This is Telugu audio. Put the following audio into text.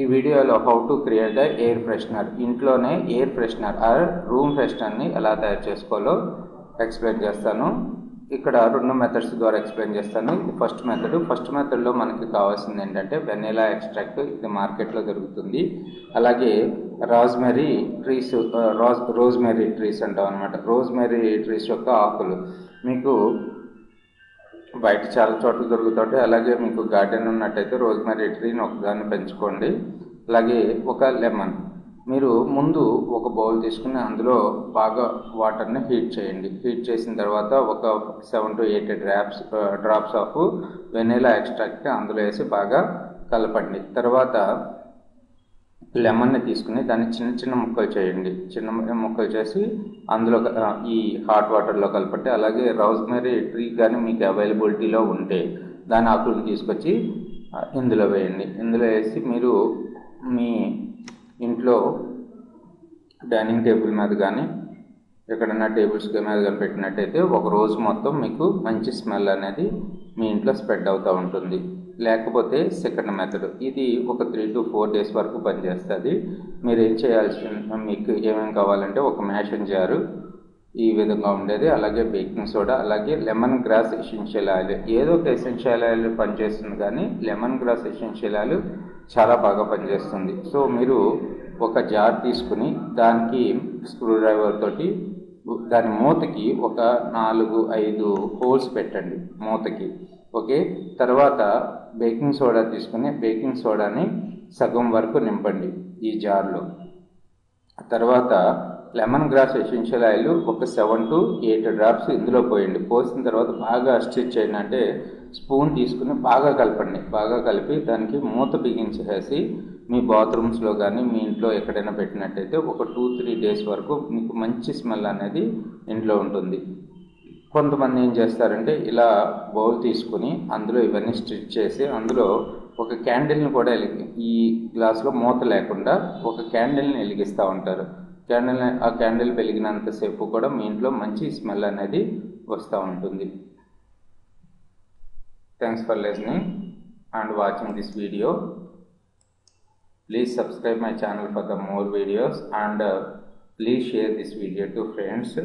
ఈ వీడియోలో how to create the air freshener ఇంట్లోనే ఎయిర్ ఫ్రెషనర్ ఆర్ రూమ్ ఫ్రెషనర్ని ఎలా తయారు చేసుకోవాలో ఎక్స్ప్లెయిన్ చేస్తాను. ఇక్కడ రెండు మెథడ్స్ ద్వారా ఎక్స్ప్లెయిన్ చేస్తాను. ఇది ఫస్ట్ మెథడ్ ఫస్ట్ మెథడ్లో మనకి కావాల్సింది ఏంటంటే వెనీలా ఎక్స్ట్రాక్ట్ ఇది మార్కెట్లో దొరుకుతుంది. అలాగే రాజ్మెరీ ట్రీస్ రాజ్ రోజ్మెరీ ట్రీస్ అంటాం అనమాట రోజ్మెరీ ట్రీస్ యొక్క ఆకులు. మీకు బయట చాలా చోట్ల దొరుకుతాయి అలాగే మీకు గార్డెన్ ఉన్నట్టయితే రోజ్మరీ ట్రీని ఒకదాన్ని పెంచుకోండి. అలాగే ఒక లెమన్. మీరు ముందు ఒక బౌల్ తీసుకుని అందులో బాగా వాటర్ని హీట్ చేయండి. హీట్ చేసిన తర్వాత ఒక seven to eight drops drops of vanilla extract అందులో వేసి బాగా కలపండి. తర్వాత లెమన్ని తీసుకుని దాన్ని చిన్న చిన్న ముక్కలు చేయండి. చిన్న ముక్కలు చేసి అందులో ఈ హాట్ వాటర్లో కలపండి. అలాగే రోజ్మెరీ ట్రీ కానీ మీకు అవైలబిలిటీలో ఉంటే దాని ఆకులను తీసుకొచ్చి ఇందులో వేయండి. ఇందులో వేసి మీరు మీ ఇంట్లో డైనింగ్ టేబుల్ మీద కానీ ఎక్కడైనా టేబుల్స్ మీద కానీ పెట్టినట్టయితే ఒక రోజు మొత్తం మీకు మంచి స్మెల్ అనేది మీ ఇంట్లో స్ప్రెడ్ అవుతూ ఉంటుంది. లేకపోతే సెకండ్ మెథడ్ ఇది ఒక త్రీ టు ఫోర్ డేస్ వరకు పనిచేస్తుంది. మీరు ఏం చేయాల్సి మీకు ఏమేమి కావాలంటే ఒక మ్యాషన్ జారు ఈ విధంగా ఉండేది. అలాగే బేకింగ్ సోడా అలాగే లెమన్ గ్రాస్ ఎసెన్షియల్ ఆయిల్ ఏదో ఒక ఎసెన్షియల్ ఆయిల్ పనిచేస్తుంది కానీ లెమన్ గ్రాస్ ఎసెన్షియల్ ఆయిల్ చాలా బాగా పనిచేస్తుంది. సో మీరు ఒక జార్ తీసుకుని దానికి స్క్రూ డ్రైవర్ తోటి దాని మూతకి ఒక నాలుగు ఐదు హోల్స్ పెట్టండి మూతకి. ఓకే? తర్వాత బేకింగ్ సోడా తీసుకుని బేకింగ్ సోడాని సగం వరకు నింపండి ఈ జార్లో. తర్వాత లెమన్ గ్రాస్ ఎసెన్షియల్ ఆయిల్ ఒక సెవెన్ టు ఎయిట్ డ్రాప్స్ ఇందులో పోయండి. పోసిన తర్వాత బాగా స్టిచ్ చేయండి. అంటే స్పూన్ తీసుకుని బాగా కలపండి. బాగా కలిపి దానికి మూత బిగించేసి మీ బాత్రూమ్స్లో కానీ మీ ఇంట్లో ఎక్కడైనా పెట్టినట్టయితే ఒక టూ త్రీ డేస్ వరకు మీకు మంచి స్మెల్ అనేది ఇంట్లో ఉంటుంది. కొంతమంది ఏం చేస్తారంటే ఇలా బౌల్ తీసుకుని అందులో ఇవన్నీ స్టిచ్ చేసి అందులో ఒక క్యాండిల్ని కూడా వెలిగి ఈ గ్లాస్లో మూత లేకుండా ఒక క్యాండిల్ని వెలిగిస్తూ ఉంటారు. క్యాండిల్ ఆ క్యాండిల్ వెలిగినంతసేపు కూడా మీ ఇంట్లో మంచి స్మెల్ అనేది వస్తూ ఉంటుంది. Thanks for listening and watching this video please subscribe my channel for the more videos and please share this video to friends